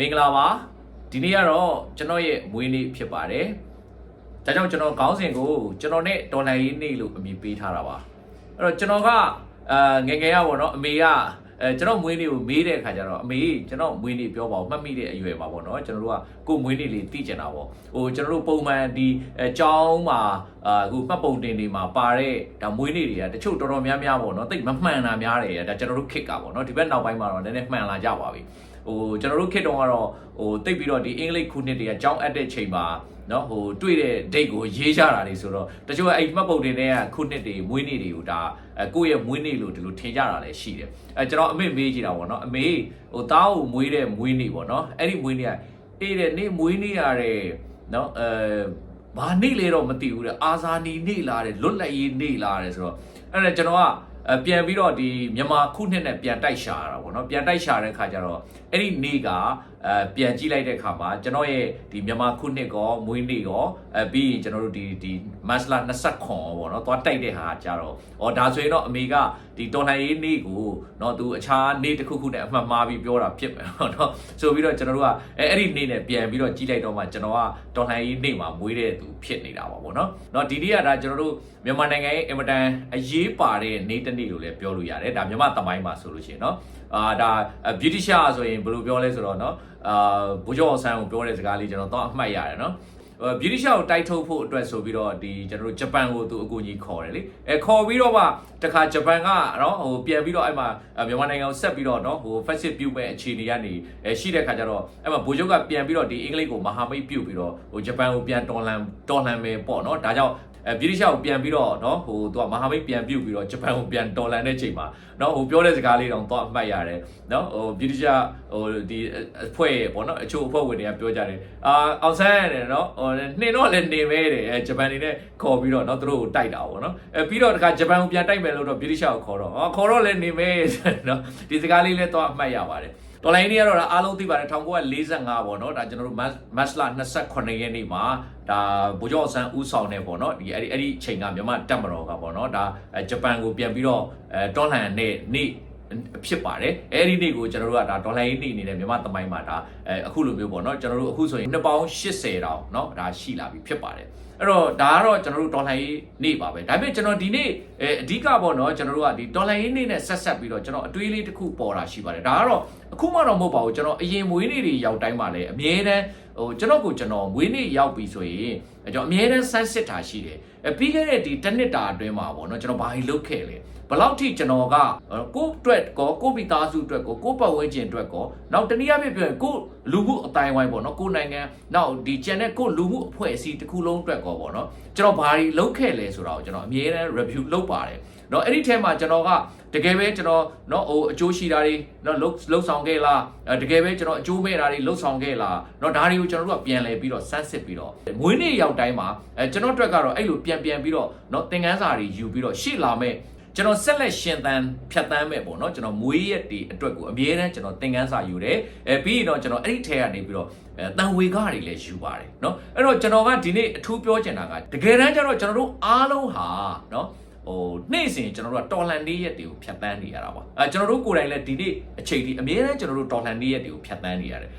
မင်္ဂလာပါဒီနေ့ကတော့ကျွန်တော်ရဲ့မွေးနေ့ဖြစ်ပါတယ်ဒါကြောင့်ကျွန်တော်ခေါင်းစဉ်ကိုကျွန်တော်နဲ့ဒေါ်လာရေးနေ့လို့အမည်ပေးထားတာပါအဲ့တော့ကျွန်တော်ကအာငယ်ငယ်ရပါတော့အမေက အဲကျွန်တော်မွေးနေ့ကိုမေးတဲ့အခါကျတော့အမေကျွန်တော်မွေးနေ့ပြောပါဦးမှတ်မိတဲ့အရွယ်ပါပေါ့နော်ကျွန်တော်တို့ကကိုယ်မွေးနေ့လေးသိကျင်တာပေါ့ဟိုကျွန်တော်တို့ပုံမှန်ဒီအဲကျောင်းမှာအာအခုမှတ်ပုံတင်တွေမှာပါတဲ့ဒါမွေးနေ့တွေကတချို့တော်တော်များများပေါ့နော်တိတ်မမှန်တာများတယ်ဒါကျွန်တော်တို့ခစ်ကပေါ့နော်ဒီဘက်နောက်ပိုင်းမှာတော့နည်းနည်းမှန်လာကြပါပြီဟိုကျွန်တော်တို့ခေတ်တုန်းကတော့ဟိုတိတ်ပြီးတော့ဒီအင်္ဂလိပ်ခုနှစ်တွေကကြောင်းအပ်တဲ့ချိန်မှာ နော်ဟိုတွေ့တဲ့ date ကိုရေးကြတာနေဆိုတော့တချို့အဲ့မှတ်ပုံတင်တဲ့ခုနှစ်တွေမွေးနေ့တွေကိုဒါကိုယ့်ရဲ့မွေးနေ့လို့ဒီလိုထင်ကြတာလည်းရှိတယ်အဲကျွန်တော်အမေမေးကြည့်တာပေါ့နော်အမေဟိုသားကိုမွေးတဲ့မွေးနေ့ပေါ့နော်အဲ့ဒီမွေးနေ့ကအေးတဲ့နေ့မွေးနေ့ရတဲ့နော်အဲဘာနေ့လဲတော့မသိဘူးတဲ့အာဇာနီနေ့လားတဲ့လွတ်လပ်ရေးနေ့လားတဲ့ဆိုတော့အဲ့ဒါကျွန်တော်ကပြန်ပြီးတော့ဒီမြန်မာခုနှစ်နဲ့ပြန်တိုက်ရှာတာပေါ့နော်ပြန်တိုက်ရှာတဲ့ခါကျတော့အဲ့ဒီနေ့ကအဲပြန်ကြည့်လိုက်တဲ့အခါမှာကျွန်တော်ရဲ့ဒီမြန်မာခုနှစ်ကောမွေးနေ့ကောအဲပြီးရင်ကျွန်တော်တို့ဒီဒီမတ်လ29ပေါ့နော်သွားတိုက်တဲ့ဟာကြတော့ဩဒါဆိုရင်တော့အမေကဒီတော်လှန်ရေးနေ့ကိုနော်သူအခြားနေ့တစ်ခုခုနဲ့အမှတ်မှားပြီးပြောတာဖြစ်မယ်ပေါ့နော်ဆိုပြီးတော့ကျွန်တော်တို့ကအဲအဲ့ဒီနေ့နဲ့ပြန်ပြီးတော့ကြည့်လိုက်တော့မှကျွန်တော်ကတော်လှန်ရေးနေ့မှာမွေးတဲ့သူဖြစ်နေတာပါပေါ့နော်နော်ဒီနေ့ကဒါကျွန်တော်တို့မြန်မာနိုင်ငံရဲ့အင်မတန်အရေးပါတဲ့နေ့တစ်နေ့လို့လည်းပြောလို့ရတယ်ဒါမြန်မာသမိုင်းမှာဆိုလို့ရှိရင်နော် အာဒါဗြိတိရှဆိုရင်ဘယ်လိုပြောလဲဆိုတော့เนาะအာဘိုးကျော်အောင်ဆန်းကိုပြောတဲ့စကားလေးကျွန်တော်တော့အမှတ်ရတယ်เนาะဗြိတိရှကိုတိုက်ထုတ်ဖို့အတွက်ဆိုပြီးတော့ဒီကျွန်တော်တို့ဂျပန်ကိုသူအကူအညီခေါ်တယ်လေအဲခေါ်ပြီးတော့မှတခါဂျပန်ကနော်ဟိုပြန်ပြီးတော့အဲ့မှာမြန်မာနိုင်ငံကိုဆက်ပြီးတော့နော်ဟို festival ပြုမဲ့အခြေအနေကနေအဲရှိတဲ့ခါကျတော့အဲ့မှာဘိုးချုပ်ကပြန်ပြီးတော့ဒီအင်္ဂလိပ်ကိုမဟာမိတ်ပြုတ်ပြီးတော့ဟိုဂျပန်ကိုပြန်တော်လန်တော်လန်မယ်ပေါ့နော်ဒါကြောင့် အဲဗြိတိရှကိုပြန်ပြီးတော့เนาะဟိုသူကမဟာမိတ်ပြန်ပြုတ်ပြီးတော့ဂျပန်ကိုပြန်တော်လန်တဲ့ချိန်မှာเนาะဟိုပြောတဲ့စကားလေးတောင်တော့အမှတ်ရတယ်เนาะဟိုဗြိတိရှဟိုဒီအဖွဲ့ပေါ့เนาะအချို့အဖွဲ့ဝင်တွေကပြောကြတယ်အာအောင်ဆန်းရတယ်เนาะဟိုနှင်းတော့လည်းနေမဲတယ်အဲဂျပန်နေနဲ့ခေါ်ပြီးတော့เนาะသူတို့ကိုတိုက်တာပေါ့เนาะအဲပြီးတော့တခါဂျပန်ကိုပြန်တိုက်မယ်လို့တော့ဗြိတိရှကိုခေါ်တော့အော်ခေါ်တော့လည်းနေမဲเนาะဒီစကားလေးလည်းတော့အမှတ်ရပါတယ် တော်လိုင်းនេះကတော့ဒါအားလုံးသိပါတယ်1945ပေါ့နော်ဒါကျွန်တော်တို့မတ်မတ်လ28ရက်နေ့မှာဒါဗိုလ်ချုပ်အောင်ဆန်းဦးဆောင်နေပေါ့နော်ဒီအဲ့ဒီအဲ့ဒီချိန်ကမြန်မာတပ်မတော်ကပေါ့နော်ဒါအဲဂျပန်ကိုပြန်ပြီးတော့အဲတွန်းလှန်တဲ့နေ့ ဖြစ်ပါတယ်အဲ့ဒီနေ့ကိုကျွန်တော်တို့ကဒါဒေါ်လာရေးနေ့အနေနဲ့မြန်မာသမိုင်းမှာဒါအဲအခုလိုမျိုးပေါ့နော်ကျွန်တော်တို့အခုဆိုရင်နှစ်ပေါင်း80တောင်เนาะဒါရှိလာပြီဖြစ်ပါတယ်အဲ့တော့ဒါကတော့ကျွန်တော်တို့ဒေါ်လာရေးနေ့ပါပဲဒါပေမဲ့ကျွန်တော်ဒီနေ့အဲအဓိကပေါ့နော်ကျွန်တော်တို့ကဒီဒေါ်လာရေးနေ့နဲ့ဆက်ဆက်ပြီးတော့ကျွန်တော်အတွေးလေးတစ်ခုပေါ်တာရှိပါတယ်ဒါကတော့အခုမှတော့မဟုတ်ပါဘူးကျွန်တော်အရင်မွေးနေ့တွေရောက်တိုင်းမှာလည်းအမြဲတမ်း ဟိုကျွန်တော်ကိုကျွန်တော်မွေးနေ့ရောက်ပြီဆိုရင်ကျွန်တော်အမြဲတမ်းဆန်းစစ်တာရှိတယ်အဲပြီးခဲ့တဲ့ဒီတစ်နှစ်တာအတွင်းမှာပေါ့နော်ကျွန်တော်ဘာကြီးလုပ်ခဲ့လဲဘလောက်ထိကျွန်တော်ကကိုယ့်အတွက်ကောကိုယ့်မိသားစုအတွက်ကောကိုယ့်ပတ်ဝန်းကျင်အတွက်ကောနောက်တနည်းအားဖြင့်ပြောရင်ကိုယ့်လူမှုအတိုင်းဝိုင်းပေါ့နော်ကိုယ့်နိုင်ငံနောက်ဒီကျန်တဲ့ကိုယ့်လူမှုအဖွဲ့အစည်းတစ်ခုလုံးအတွက်ကောပေါ့နော်ကျွန်တော်ဘာကြီးလုပ်ခဲ့လဲဆိုတာကိုကျွန်တော်အမြဲတမ်း review လုပ်ပါတယ် เนาะအဲ့ဒီထဲမှာကျွန်တော်ကတကယ်ပဲကျွန်တော်เนาะဟိုအကျိုးရှိတာတွေเนาะလှုပ်လှုပ်ဆောင်ခဲ့လားတကယ်ပဲကျွန်တော်အကျိုးမဲ့တာတွေလှုပ်ဆောင်ခဲ့လားเนาะဒါတွေကိုကျွန်တော်တို့ကပြန်လဲပြီးတော့စမ်းစစ်ပြီးတော့မွေးနေ့ရောက်တိုင်းမှာအဲကျွန်တော်အတွက်ကတော့အဲ့လိုပြန်ပြန်ပြီးတော့เนาะသင်ခန်းစာတွေယူပြီးတော့ရှေ့လာမဲ့ကျွန်တော်ဆက်လက်ရှင်သန်ဖြတ်သန်းမဲ့ပေါ့เนาะကျွန်တော်မွေးရက်တွေအတွက်ကိုအမြဲတမ်းကျွန်တော်သင်ခန်းစာယူတယ်အဲပြီးရင်တော့ကျွန်တော်အဲ့ဒီထဲကနေပြီးတော့အဲတန်ဝေကတွေလည်းယူပါတယ်เนาะအဲ့တော့ကျွန်တော်ကဒီနေ့အထူးပြောချင်တာကတကယ်တမ်းကျတော့ကျွန်တော်တို့အားလုံးဟာเนาะ ဟိုနေ့စဉ်ကျွန်တော်တို့ကတော်လှန်နေရက်တွေကိုဖြတ်တန်းနေရတာပါအဲကျွန်တော်တို့ကိုယ်တိုင်လည်းဒီနေ့အချိန်ဒီအမြဲတမ်းကျွန်တော်တို့တော်လှန်နေရက်တွေကိုဖြတ်တန်းနေရတယ်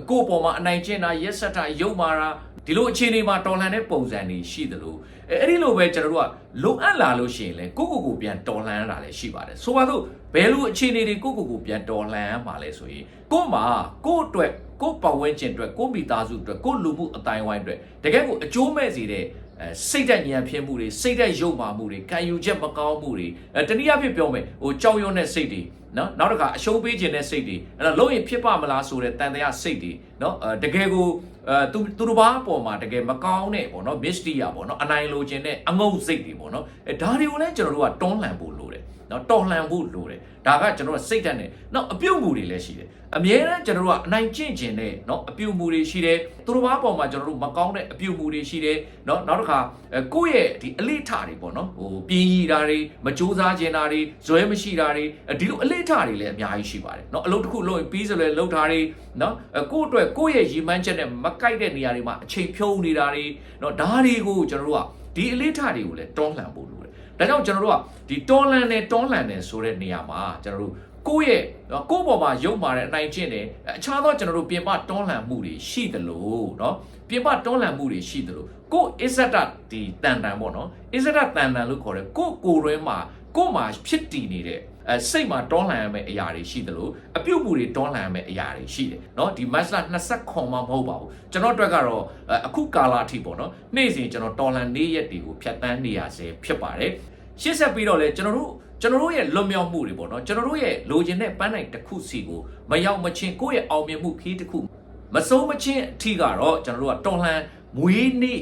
အကိုပေါ်မှာအနိုင်ကျင့်တာရက်ဆက်တာရုပ်မာတာဒီလိုအခြေအနေမှာတော်လှန်တဲ့ပုံစံတွေရှိသလိုအဲအဲ့ဒီလိုပဲကျွန်တော်တို့ကလုံအပ်လာလို့ရှိရင်လေကိုကိုကိုပြန်တော်လှန်တာလည်းရှိပါတယ်ဆိုပါတော့ဘယ်လိုအခြေအနေတွေကိုကိုကိုပြန်တော်လှန်မှာလဲဆိုရင်ကို့မှာကို့အတွက်ကို့ပတ်ဝန်းကျင်အတွက်ကို့မိသားစုအတွက်ကို့လူမှုအတိုင်းဝိုင်းအတွက်တကယ်ကိုအကျိုးမဲ့စေတဲ့ အဲစိတ်ဓာတ်ဉာဏ်ဖြစ်မှုတွေစိတ်ဓာတ်ယုံမာမှုတွေခံယူချက်မကောင်းမှုတွေအဲတနည်းအားဖြင့်ပြောမယ်ဟိုကြောက်ရွံ့တဲ့စိတ်တွေနော်နောက်တစ်ခါအရှုံးပေးခြင်းတဲ့စိတ်တွေအဲ့တော့လုံးရင်ဖြစ်ပါမလားဆိုတဲ့တန်တရားစိတ်တွေနော်အဲတကယ်ကိုအဲသူသူတစ်ပါးအပေါ်မှာတကယ်မကောင်းတဲ့ပေါ့နော် mystery ပေါ့နော်အနိုင်လိုခြင်းနဲ့အငုံစိတ်တွေပေါ့နော်အဲဒါတွေကိုလည်းကျွန်တော်တို့ကတွန်းလှန်ဖို့လိုတယ် နော်တော်လှန်ဖို့လိုတယ်ဒါကကျွန်တော်တို့စိတ်ဓာတ်နဲ့နောက်အပြုတ်မှုတွေလည်းရှိတယ်အမြဲတမ်းကျွန်တော်တို့ကအနိုင်ကျင့်ခြင်းနဲ့နော်အပြုတ်မှုတွေရှိတယ်သူတို့ဘာပေါ်မှာကျွန်တော်တို့မကောင်းတဲ့အပြုတ်မှုတွေရှိတယ်နော်နောက်တစ်ခါအဲကိုယ့်ရဲ့ဒီအလေးထားတွေပေါ့နော်ဟိုပြင်းရည်တာတွေမကြိုးစားခြင်းတာတွေဇွဲမရှိတာတွေဒီလိုအလေးထားတွေလည်းအများကြီးရှိပါတယ်နော်အလုပ်တစ်ခုလုပ်ရင်ပြီးစလွယ်လုပ်တာတွေနော်အဲကိုယ့်အတွက်ကိုယ့်ရဲ့ရည်မှန်းချက်နဲ့မကိုက်တဲ့နေရာတွေမှာအချိန်ဖြုံးနေတာတွေနော်ဒါတွေကိုကျွန်တော်တို့ကဒီအလေးထားတွေကိုလည်းတွန်းလှန်ဖို့လိုတယ် ဒါကြောင့်ကျွန်တော်တို့ကဒီတွန်းလှန်နဲ့တွန်းလှန်နဲ့ဆိုတဲ့နေရာမှာကျွန်တော်တို့ ကိုယ့်ရဲ့နော်ကိုယ့်ဘော်မှာရုပ်မာတဲ့အနိုင်ကျင့်တယ်အခြားသောကျွန်တော်တို့ပြင်ပတွန်းလှန်မှုတွေရှိသလိုနော်ပြင်ပတွန်းလှန်မှုတွေရှိသလိုကိုယ့်အစ္ဆဒဒီတန်တန်ပေါ့နော်အစ္ဆဒတန်တန်လို့ခေါ်တယ်ကိုယ့်ကိုယ်တွင်းမှာကိုယ့်မှာဖြစ်တည်နေတဲ့အဲစိတ်မှာတွန်းလှန်ရမယ့်အရာတွေရှိသလိုအပြုတ်မှုတွေတွန်းလှန်ရမယ့်အရာတွေရှိတယ်เนาะဒီ match ละ20ခွန်မှမဟုတ်ပါဘူးကျွန်တော်အတွက်ကတော့အဲအခုကာလအထိပေါ့နော်နေ့စဉ်ကျွန်တော်တော်လန်နေ့ရက်တွေကိုဖြတ်တန်းနေရစေဖြစ်ပါတယ် ရှေ့ဆက်ပြီးတော့လေကျွန်တော်တို့ကျွန်တော်တို့ရဲ့လွတ်မြောက်မှုတွေပေါ့နော်ကျွန်တော်တို့ရဲ့လိုချင်တဲ့ပန်းနိုင်တစ်ခုစီကိုမရောက်မချင်းကိုယ့်ရဲ့အောင်မြင်မှုခီးတစ်ခုမစိုးမချင်းအထိကတော့ကျွန်တော်တို့ကတော်လှန်မွေးနေ့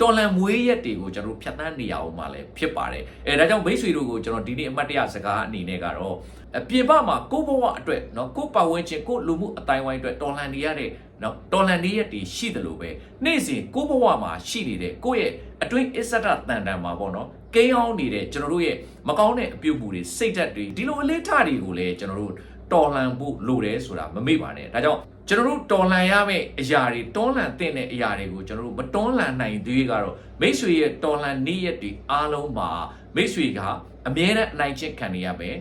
တော်လန်မွေးရက်တွေကိုကျွန်တော်တို့ဖြတ်သန်းနေရအောင်မှလည်းဖြစ်ပါတယ်အဲဒါကြောင့်မိတ်ဆွေတို့ကိုကျွန်တော်ဒီနေ့အမှတ်တရစကားအနေနဲ့ကတော့အပြင်ပမှာကိုယ့်ဘဝအတွက်เนาะကိုယ့်ပတ်ဝန်းကျင်ကိုယ့်လူမှုအတိုင်းဝိုင်းအတွက်တော်လန်နေရတဲ့เนาะတော်လန်နေရက်တွေရှိတယ်လို့ပဲနေ့စဉ်ကိုယ့်ဘဝမှာရှိနေတဲ့ကိုယ့်ရဲ့အတွင်းအစ္ဆဒတန်တန်မှာပေါ့နော်ကိန်းအောင်နေတဲ့ကျွန်တော်တို့ရဲ့မကောင်းတဲ့အပြုတ်မှုတွေစိတ်ဓာတ်တွေဒီလိုအလေးထားတွေကိုလည်းကျွန်တော်တို့ တော်လှန်ဖို့လိုတယ်ဆိုတာမမေ့ပါနဲ့ဒါကြောင့်ကျွန်တော်တို့တော်လှန်ရမယ့်အရာတွေတွန်းလှန်တဲ့အရာတွေကိုကျွန်တော်တို့မတွန်းလှန်နိုင်သေးကတော့မိတ်ဆွေရဲ့တော်လှန်နေ့ရက်တွေအားလုံးမှာမိတ်ဆွေကအမြဲတမ်းအနိုင်ကျင့်ခံနေရမယ်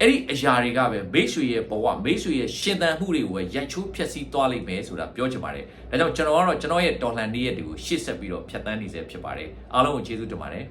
အဲ့ဒီအရာတွေကပဲမိတ်ဆွေရဲ့ဘဝမိတ်ဆွေရဲ့ရှင်သန်မှုတွေကိုပဲရိုက်ချိုးဖျက်ဆီးသွားလိမ့်မယ်ဆိုတာပြောချင်ပါတယ်ဒါကြောင့်ကျွန်တော်ကတော့ကျွန်တော်ရဲ့တော်လှန်နေ့ရက်တွေကိုရှေ့ဆက်ပြီးတော့ဖြတ်သန်းနေစေဖြစ်ပါတယ်အားလုံးကိုကျေးဇူးတင်ပါတယ်